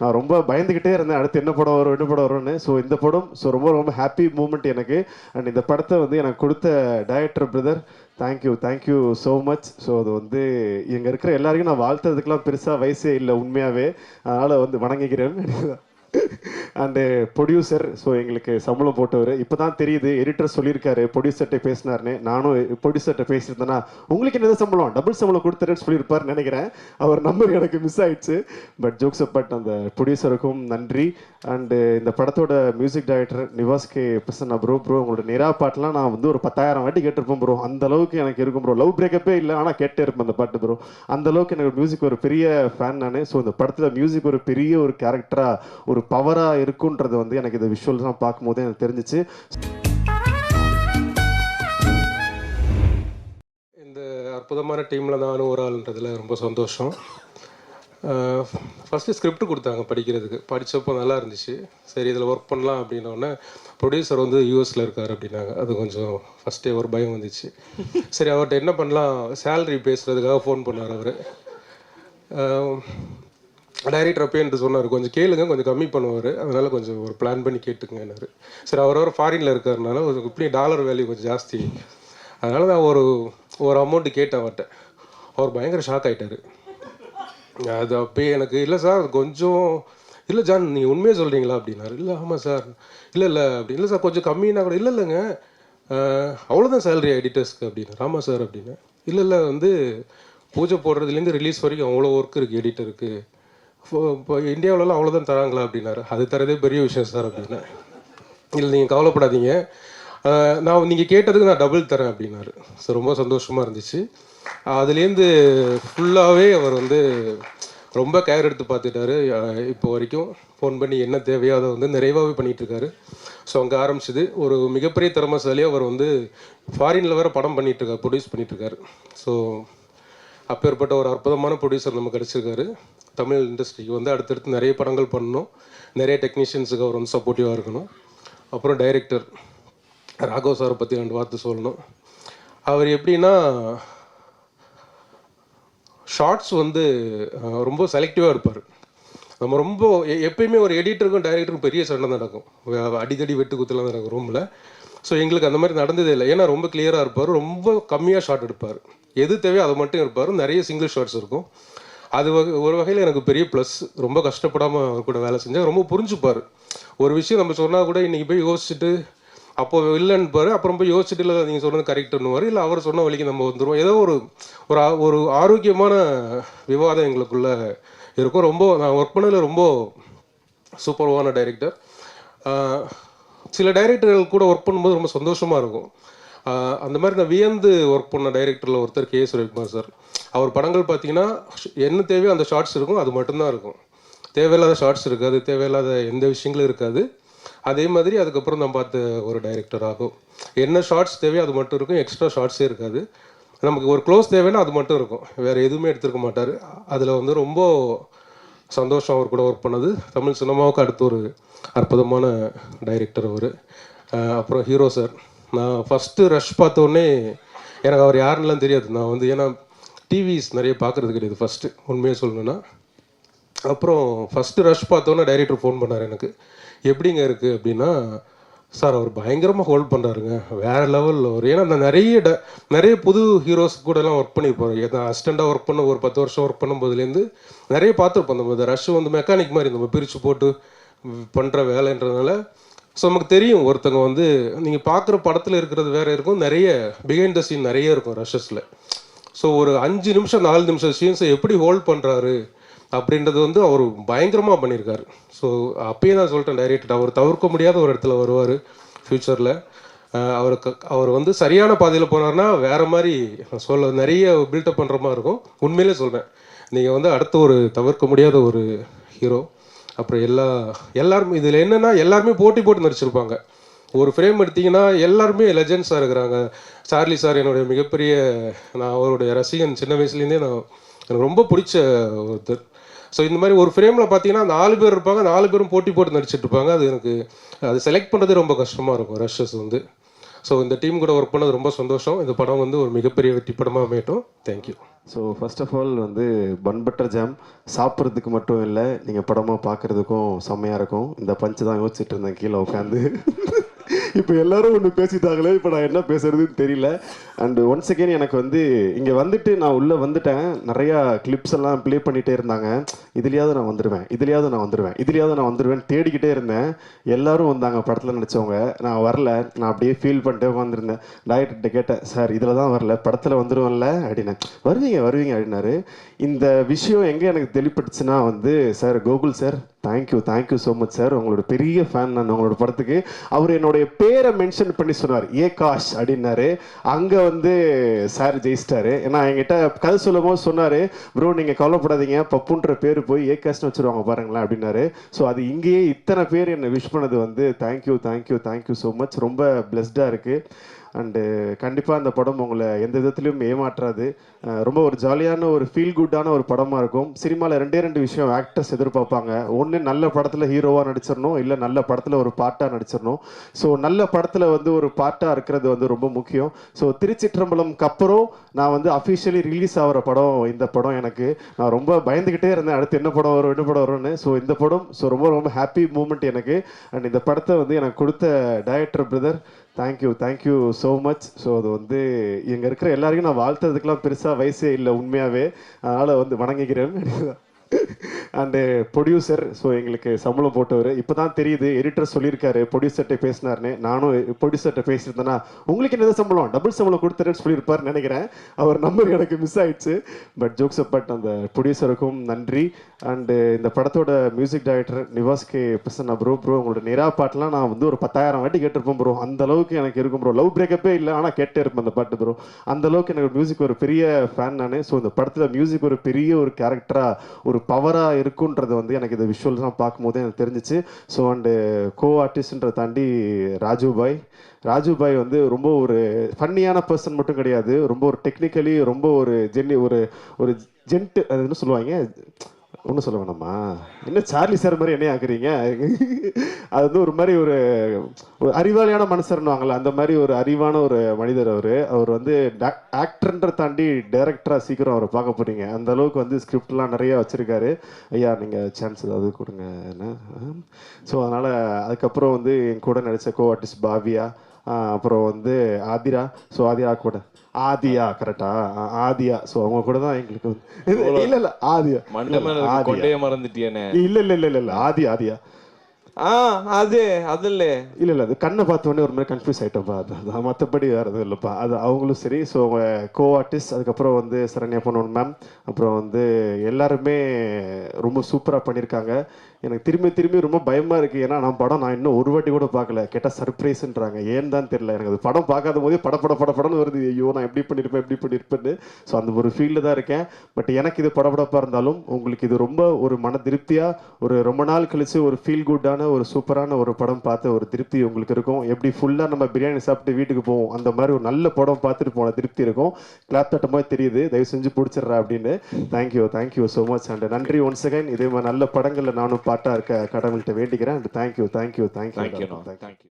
நான் ரொம்ப பயந்துக்கிட்டே இருந்தேன். அடுத்து என்ன படம் வரும் என்ன படம் வரும்னு. ஸோ இந்த படம் ஸோ ரொம்ப ரொம்ப ஹாப்பி மூமெண்ட் எனக்கு. அண்ட் இந்த படத்தை வந்து எனக்கு கொடுத்த director brother thank you thank you so much so அது வந்து இங்கே இருக்கிற எல்லாரையும் நான் வாழ்த்துறதுக்கெலாம் பெருசாக வயசே இல்லை உண்மையாகவே அதனால் வந்து வணங்குகிறேன். அண்டு ப்ரொடியூசர் ஸோ எங்களுக்கு சம்பளம் போட்டவர். இப்போ தான் தெரியுது எடிட்டர் சொல்லியிருக்காரு ப்ரொடியூசர்கிட்ட பேசினார்னு நானும் uh, ப்ரொடியூசர்கிட்ட பேசியிருந்தேன்னா உங்களுக்கு என்ன சம்பளம்? டபுள் சம்பளம் கொடுத்துறேன்னு சொல்லியிருப்பாருன்னு நினைக்கிறேன். அவர் நம்பர் எனக்கு மிஸ் ஆயிடுச்சு. பட் ஜோக்ஸ் பட் அந்த ப்ரொடியூசருக்கும் நன்றி. அண்டு uh, இந்த படத்தோட music director Nivas K Prasanna bro bro உங்களோட நிரா பாட்டெலாம் நான் வந்து ஒரு பத்தாயிரம் வாட்டி கேட்டிருப்பேன் ப்ரோ அந்த அளவுக்கு எனக்கு இருக்கும் ப்ரோ லவ் பிரேக்கப்பே இல்லை ஆனால் கேட்டே இருப்பேன் அந்த பாட்டு ப்ரோ அந்த அளவுக்கு எனக்கு மியூசிக் ஒரு பெரிய ஃபேன் நான். ஸோ இந்த படத்தில் மியூசிக் ஒரு பெரிய ஒரு கேரக்டராக ஒரு பவராக இருக்குன்றது வந்து எனக்கு இந்த விஷுவல்ஸ்லாம் பார்க்கும்போது எனக்கு தெரிஞ்சிச்சு. இந்த அற்புதமான டீமில் நானும் ஒரு ஆளுன்றதுல ரொம்ப சந்தோஷம். ஃபஸ்ட்டு ஸ்கிரிப்ட் கொடுத்தாங்க படிக்கிறதுக்கு. படித்தப்போ நல்லா இருந்துச்சு. சரி இதில் ஒர்க் பண்ணலாம் அப்படின்னோடனே ப்ரொடியூசர் வந்து யூஎஸில் இருக்கார் அப்படின்னாங்க. அது கொஞ்சம் ஃபஸ்ட்டே ஒரு பயம் வந்துச்சு. சரி அவர்கிட்ட என்ன பண்ணலாம்? சேலரி பேசுகிறதுக்காக ஃபோன் பண்ணார் அவர். டைரக்டர் அப்பயே என்று சொன்னார் கொஞ்சம் கேளுங்க கொஞ்சம் கம்மி பண்ணுவார். அதனால் கொஞ்சம் ஒரு பிளான் பண்ணி கேட்டுக்கங்கன்னாரு. சரி அவர் அவர் ஃபாரினில் இருக்கிறதுனால ஒரு இப்படி டாலர் வேல்யூ கொஞ்சம் ஜாஸ்தி. அதனால் நான் ஒரு ஒரு அமௌண்ட்டு கேட்டேன் அவர்கிட்ட. அவர் பயங்கர ஷாக் ஆகிட்டார் அது அப்பயே எனக்கு இல்லை சார் கொஞ்சம் இல்லை ஜான் நீங்கள் உண்மையாக சொல்கிறீங்களா அப்படின்னாரு. இல்லை ஆமாம் சார். இல்லை இல்லை அப்படி இல்லை சார் கொஞ்சம் கம்மினா கூட இல்லை இல்லைங்க. அவ்வளோதான் சேலரி எடிட்டர்ஸ்க்கு அப்படின்னாரு. ஆமாம் சார் அப்படின்னு இல்லை இல்லை வந்து பூஜை போடுறதுலேருந்து ரிலீஸ் வரைக்கும் அவ்வளோ ஒர்க் இருக்குது எடிட்டருக்கு இப்போ இந்தியாவிலலாம் அவ்வளோதான் தராங்களா அப்படின்னாரு. அது தரதே பெரிய விஷயம் சார் அப்படின்னா. இல்லை நீங்கள் கவலைப்படாதீங்க. நான் நீங்கள் கேட்டதுக்கு நான் டபுள் தரேன் அப்படின்னாரு. ஸோ ரொம்ப சந்தோஷமாக இருந்துச்சு. அதுலேருந்து ஃபுல்லாகவே அவர் வந்து ரொம்ப கேர் எடுத்து பார்த்துட்டாரு. இப்போ வரைக்கும் ஃபோன் பண்ணி என்ன தேவையோ அதை வந்து நிறைவாகவே பண்ணிகிட்ருக்காரு ஸோ அங்கே ஆரம்பிச்சது ஒரு மிகப்பெரிய திறமைசாலி அவர் வந்து ஃபாரினில் வேறு படம் பண்ணிட்டு ப்ரொடியூஸ் பண்ணிகிட்ருக்காரு ஸோ அப்பேற்பட்ட ஒரு அற்புதமான ப்ரொடியூசர் நமக்கு கிடச்சிருக்காரு. தமிழ் இண்டஸ்ட்ரிக்கு வந்து அடுத்தடுத்து நிறைய படங்கள் பண்ணணும். நிறைய டெக்னீஷியன்ஸுக்கு அவர் வந்து சப்போர்ட்டிவாக இருக்கணும். அப்புறம் டைரக்டர் ராகவ் சாரை பற்றி ரெண்டு வார்த்தை சொல்லணும். அவர் எப்படின்னா ஷார்ட்ஸ் வந்து ரொம்ப செலக்டிவாக இருப்பார். நம்ம ரொம்ப எப்பயுமே ஒரு எடிட்டருக்கும் டைரக்டருக்கும் பெரிய சண்டை நடக்கும். அடித்தடி அடிதடி வெட்டு குத்துலாம் நடக்கும் ரூமில் ஸோ எங்களுக்கு அந்த மாதிரி நடந்ததே இல்லை. ஏன்னா ரொம்ப கிளியராக இருப்பார். ரொம்ப கம்மியாக ஷார்ட் எடுப்பார். எது தேவையோ அதை மட்டும் இருப்பார் நிறைய சிங்கிள் ஷார்ட்ஸ் இருக்கும். அது வகை ஒரு வகையில் எனக்கு பெரிய ப்ளஸ் ரொம்ப கஷ்டப்படாமல் அவர் கூட வேலை செஞ்சேன் ரொம்ப புரிஞ்சுப்பார். ஒரு விஷயம் நம்ம சொன்னால் கூட இன்றைக்கி போய் யோசிச்சுட்டு அப்போ இல்லைன்னுப்பார் அப்புறம் போய் யோசிச்சுட்டு இல்லை நீங்கள் சொன்னது கரெக்டுன்னுவார் இல்லை அவர் சொன்ன வழிக்கு நம்ம வந்துடுவோம் ஏதோ ஒரு ஒரு ஒரு ஆரோக்கியமான விவாதம் எங்களுக்குள்ள இருக்கும். ரொம்ப நான் ஒர்க் பண்ணதில் ரொம்ப சூப்பர்வான டைரக்டர் சில டைரக்டர்கள் கூட ஒர்க் பண்ணும்போது ரொம்ப சந்தோஷமாக இருக்கும். அந்த மாதிரி நான் வியந்து ஒர்க் பண்ண டைரக்டரில் ஒருத்தர் கே. சுரவிக்குமார் சார். அவர் படங்கள் பார்த்தீங்கன்னா என்ன தேவையோ அந்த ஷார்ட்ஸ் இருக்கும் அது மட்டும்தான் இருக்கும். தேவையில்லாத ஷார்ட்ஸ் இருக்காது தேவையில்லாத எந்த விஷயங்களும் இருக்காது. அதே மாதிரி அதுக்கப்புறம் நான் பார்த்த ஒரு டைரக்டர் ஆகும். என்ன ஷார்ட்ஸ் தேவையோ அது மட்டும் இருக்கும் எக்ஸ்ட்ரா ஷார்ட்ஸே இருக்காது. நமக்கு ஒரு க்ளோஸ் தேவைன்னா அது மட்டும் இருக்கும். வேறு எதுவுமே எடுத்துருக்க மாட்டார். அதில் வந்து ரொம்ப சந்தோஷம் அவர் கூட ஒர்க் பண்ணது. தமிழ் சினிமாவுக்கு அடுத்து ஒரு அற்புதமான டைரக்டர் அவர். அப்புறம் ஹீரோ சார் நான் ஃபஸ்ட்டு ரஷ் பார்த்தோன்னே எனக்கு அவர் யாருன்னெலாம் தெரியாது. நான் வந்து ஏன்னா டிவிஸ் நிறைய பார்க்குறது கிடையாது ஃபஸ்ட்டு உண்மையாக சொல்லணுன்னா அப்புறம் ஃபஸ்ட்டு ரஷ் பார்த்தோன்னே டைரக்டர் ஃபோன் பண்ணார் எனக்கு. எப்படிங்க இருக்குது அப்படின்னா சார் அவர் பயங்கரமாக ஹோல்ட் பண்ணுறாருங்க வேறு லெவலில் ஒரு ஏன்னா நான் நிறைய ட நிறைய புது ஹீரோஸ் கூடலாம் ஒர்க் பண்ணியிருப்பார் ஏன்னா அசிஸ்டண்ட்டாக ஒர்க் பண்ண ஒரு பத்து வருஷம் ஒர்க் பண்ணும்போதுலேருந்து நிறைய பார்த்துருப்போம். நம்ம இந்த ரஷ் வந்து மெக்கானிக் மாதிரி நம்ம பிரித்து போட்டு பண்ணுற வேலைன்றதுனால ஸோ நமக்கு தெரியும் ஒருத்தங்க வந்து நீங்கள் பார்க்குற படத்தில் இருக்கிறது வேறு இருக்கும். நிறைய பிஹைண்ட் த சீன் நிறைய இருக்கும் ரஷஸில் ஸோ ஒரு அஞ்சு நிமிஷம் நாலு நிமிஷம் சீன்ஸை எப்படி ஹோல்ட் பண்ணுறாரு அப்படின்றது வந்து அவர் பயங்கரமாக பண்ணியிருக்காரு ஸோ அப்பயே நான் சொல்லிட்டேன் டைரக்டர் அவர் தவிர்க்க முடியாத ஒரு இடத்துல வருவார் ஃப்யூச்சரில் அவருக்கு அவர் வந்து சரியான பாதையில் போனார்னா வேற மாதிரி சொல்ல நிறைய பில்டப் பண்ணுற மாதிரி இருக்கும். உண்மையிலே சொல்கிறேன் நீங்கள் வந்து அடுத்த ஒரு தவிர்க்க முடியாத ஒரு ஹீரோ அப்புறம் எல்லா எல்லாருமே இதில் என்னென்னா எல்லாருமே போட்டி போட்டு நடிச்சிருப்பாங்க. ஒரு ஃப்ரேம் எடுத்தீங்கன்னா எல்லாருமே லெஜெண்ட்ஸாக இருக்கிறாங்க. சார்லி சார் என்னுடைய மிகப்பெரிய நான் அவருடைய ரசிகன் சின்ன வயசுலேருந்தே நான் எனக்கு ரொம்ப பிடிச்ச ஒருத்தர். ஸோ இந்த மாதிரி ஒரு ஃப்ரேமில் பார்த்தீங்கன்னா நாலு பேர் இருப்பாங்க. நாலு பேரும் போட்டி போட்டு நடிச்சிட்டு இருப்பாங்க. அது எனக்கு அது செலக்ட் பண்ணுறது ரொம்ப கஷ்டமாக இருக்கும். ரஷ்ஷஸ் வந்து. ஸோ இந்த டீம் கூட ஒர்க் பண்ணது ரொம்ப சந்தோஷம். இந்த படம் வந்து ஒரு மிகப்பெரிய வெற்றி படமாக அமையட்டும். Thank you so first of all வந்து பன் பட்டர் ஜாம் சாப்பிட்றதுக்கு மட்டும் இல்லை நீங்கள் படமாக பார்க்குறதுக்கும் செம்மையாக இருக்கும். இந்த பஞ்சு தான் யோசிச்சுட்டு இருந்தேன் கீழே உட்காந்து இப்போ எல்லாரும் ஒன்று பேசிட்டாங்களே இப்போ நான் என்ன பேசுறதுன்னு தெரியல. அண்ட் ஒன்ஸ் அகேன் எனக்கு வந்து இங்கே வந்துட்டு நான் உள்ளே வந்துட்டேன். நிறையா கிளிப்ஸ் எல்லாம் ப்ளே பண்ணிகிட்டே இருந்தாங்க. இதுலையாவது நான் வந்துடுவேன் இதுலையாவது நான் வந்துடுவேன் இதுலையாவது நான் வந்துடுவேன் தேடிக்கிட்டே இருந்தேன். எல்லாரும் வந்தாங்க படத்தில் நினச்சவங்க நான் வரல நான் அப்படியே ஃபீல் பண்ணிட்டே உட்காந்துருந்தேன் டாக்டர்கிட்ட கேட்டேன் சார் இதில் தான் வரல படத்தில் வந்துடுவேன்ல அப்படின்னேன். வருவீங்க வருவீங்க அப்படின்னாரு. இந்த விஷயம் எங்கே எனக்கு தெளிப்பட்டுச்சுன்னா வந்து sir Gokul sir thank you thank you so much sir உங்களோட பெரிய ஃபேன் நான் உங்களோட படத்துக்கு. அவர் என்னுடைய பேரை மென்ஷன் பண்ணி சொன்னார். ஏகாஷ் அப்படின்னாரு. அங்கே வந்து சார் ஜெயிச்சிட்டாரு. ஏன்னா என்கிட்ட கதை சொல்லும் போது சொன்னார் ப்ரோ நீங்கள் கவலைப்படாதீங்க. பப்புன்ற பேர் போய் ஏகாஷ்னு வச்சுருவாங்க பாருங்களேன் அப்படின்னாரு. ஸோ அது இங்கேயே இத்தனை பேர் என்னை விஷ் பண்ணது வந்து thank you thank you thank you so much ரொம்ப பிளெஸ்டாக இருக்குது அண்டு uh, கண்டிப்பாக அந்த படம் உங்களை எந்த விதத்துலையும் ஏமாற்றாது. Uh, ரொம்ப ஒரு ஜாலியான ஒரு ஃபீல் குட்டான ஒரு படமாக இருக்கும். சினிமாவில் ரெண்டே ரெண்டு விஷயம் ஆக்டர்ஸ் எதிர்பார்ப்பாங்க. ஒன்று நல்ல படத்தில் ஹீரோவாக நடிச்சிடணும். இல்லை நல்ல படத்தில் ஒரு பாட்டாக நடிச்சிடணும். ஸோ நல்ல படத்தில் வந்து ஒரு பாட்டாக இருக்கிறது வந்து ரொம்ப முக்கியம். ஸோ திருச்சிற்றம்பலம்க்கு அப்புறம் நான் வந்து அஃபிஷியலி ரிலீஸ் ஆகிற படம் இந்த படம் எனக்கு. நான் ரொம்ப பயந்துக்கிட்டே இருந்தேன். அடுத்து என்ன படம் வரும் என்ன படம் வரும்னு. ஸோ இந்த படம் ஸோ ரொம்ப ரொம்ப ஹாப்பி மூமெண்ட் எனக்கு. அண்ட் இந்த படத்தை வந்து எனக்கு கொடுத்த director brother thank you thank you so much so அது வந்து இங்கே இருக்கிற எல்லாருக்கும் நான் வாழ்த்துறதுக்கெல்லாம் பெருசாக வயசே இல்லை உண்மையாகவே அதனால் வந்து வணங்குகிறேன். அண்டு ப்ரொடியூசர் ஸோ எங்களுக்கு சம்பளம் போட்டவர். இப்போ தான் தெரியுது எடிட்டர் சொல்லியிருக்காரு ப்ரொடியூசர்கிட்ட பேசினார்னு நானும் uh, ப்ரொடியூசர்கிட்ட பேசியிருந்தேன்னா உங்களுக்கு என்ன சம்பளம்? டபுள் சம்பளம் கொடுத்துருன்னு சொல்லியிருப்பாருன்னு நினைக்கிறேன். அவர் நம்பர் எனக்கு மிஸ் ஆயிடுச்சு. பட் ஜோக்ஸ் பட் அந்த ப்ரொடியூசருக்கும் நன்றி. அண்டு uh, இந்த படத்தோட music director Nivas K Prasanna bro bro உங்களோட நிரா பாட்டெலாம் நான் வந்து ஒரு பத்தாயிரம் வாட்டி கேட்டிருப்பேன் ப்ரோ அந்த அளவுக்கு எனக்கு இருக்கும் ப்ரோ லவ் பிரேக்கப்பே இல்லை ஆனால் கேட்டே இருப்பேன் அந்த பாட்டு ப்ரோ அந்த அளவுக்கு எனக்கு மியூசிக் ஒரு பெரிய ஃபேன் நான். ஸோ இந்த படத்தில் மியூசிக் ஒரு பெரிய ஒரு கேரக்டராக ஒரு பவராக இருக்குன்றது வந்து எனக்கு இந்த விஷுவல்ஸ்லாம் பார்க்கும்போது எனக்கு தெரிஞ்சிச்சு. ஸோ அண்டு கோ ஆர்டிஸ்ட்ன்ற தாண்டி ராஜு பாய் ராஜு பாய் வந்து ரொம்ப ஒரு ஃபன்னியான பர்சன் மட்டும் கிடையாது. ரொம்ப ஒரு டெக்னிக்கலி ரொம்ப ஒரு ஜென்னி ஒரு ஒரு ஜென்ட் அது என்ன சொல்லுவாங்க? ஒன்றும் சொல்ல வேணாமா என்ன சார்லி சார் மாதிரி என்ன ஆக்குறீங்க? அது வந்து ஒரு மாதிரி ஒரு ஒரு அறிவாளியான மனுஷர்னுவாங்களே அந்த மாதிரி ஒரு அறிவான ஒரு மனிதர் அவர். அவர் வந்து ஆக்டர்ன்ற தாண்டி டேரக்டராக சீக்கிரம் அவரை பார்க்க போறீங்க. அந்த அளவுக்கு வந்து ஸ்கிரிப்ட்லாம் நிறைய வச்சிருக்காரு. ஐயா நீங்கள் சான்ஸ் ஏதாவது கொடுங்க என்ன? ஸோ அதனால் அதுக்கப்புறம் வந்து என் கூட நடித்த கோ ஆர்டிஸ்ட் பாவியா அப்புறம் வந்து ஆதிரா ஸோ ஆதிரா கூட. ஆதியா கரெக்டா ஆதியா. ஸோ அவங்க கூட தான் எங்களுக்கு வந்து இல்ல இல்ல ஆதியா. கொண்டையே மறந்துட்டியானே. இல்ல இல்ல இல்ல இல்ல இல்ல ஆதி ஆதியா. ஆ அது அதுல இல்ல. இல்ல அது கண்ணை பார்த்த உடனே ஒரு மாதிரி கன்ஃபியூஸ் ஆயிட்டோம்ப்பா. அது அது மற்றபடி வேற எதுவும் இல்லைப்பா. அது அவங்களும் சரி ஸோ அவங்க கோ ஆர்டிஸ்ட் அதுக்கப்புறம் வந்து சரண்யா பொன்னோன் மேம் அப்புறம் வந்து எல்லாருமே ரொம்ப சூப்பராக பண்ணியிருக்காங்க. எனக்கு திரும்பி திரும்பி ரொம்ப பயமாக இருக்குது ஏன்னா நான் படம் நான் இன்னும் ஒரு வாட்டி கூட பார்க்கல. கேட்டால் சர்ப்ரைஸ்ன்றாங்க ஏன் தான் தெரியல. எனக்கு அது படம் பார்க்காத போதே பட பட பட படம்னு வருது. ஐயோ நான் எப்படி பண்ணியிருப்பேன் எப்படி பண்ணியிருப்பேன்னு ஸோ அந்த ஒரு ஃபீல்டில் தான் இருக்கேன். பட் எனக்கு இது படபடப்பாக இருந்தாலும் உங்களுக்கு இது ரொம்ப ஒரு மன திருப்தியாக ஒரு ரொம்ப நாள் கழித்து ஒரு ஃபீல் குட்டான ஒரு சூப்பரான ஒரு படம் பார்த்த ஒரு திருப்தி உங்களுக்கு இருக்கும். எப்படி ஃபுல்லாக நம்ம பிரியாணி சாப்பிட்டு வீட்டுக்கு போவோம் அந்த மாதிரி ஒரு நல்ல படம் பார்த்துட்டு போன திருப்தி இருக்கும். கிளாப் தட்ட மாதிரி தெரியுது. தயவு செஞ்சு பிடிச்சிடுறா அப்படின்னு. Thank you thank you so much and நன்றி ஒன்ஸ் அகைன் இதே மாதிரி நல்ல படங்களில் நானும் பாட்டாக இருக்க கடவுள்கிட்ட வேண்டிக்கிறேன். And thank you thank you thank you thank you thank you thank you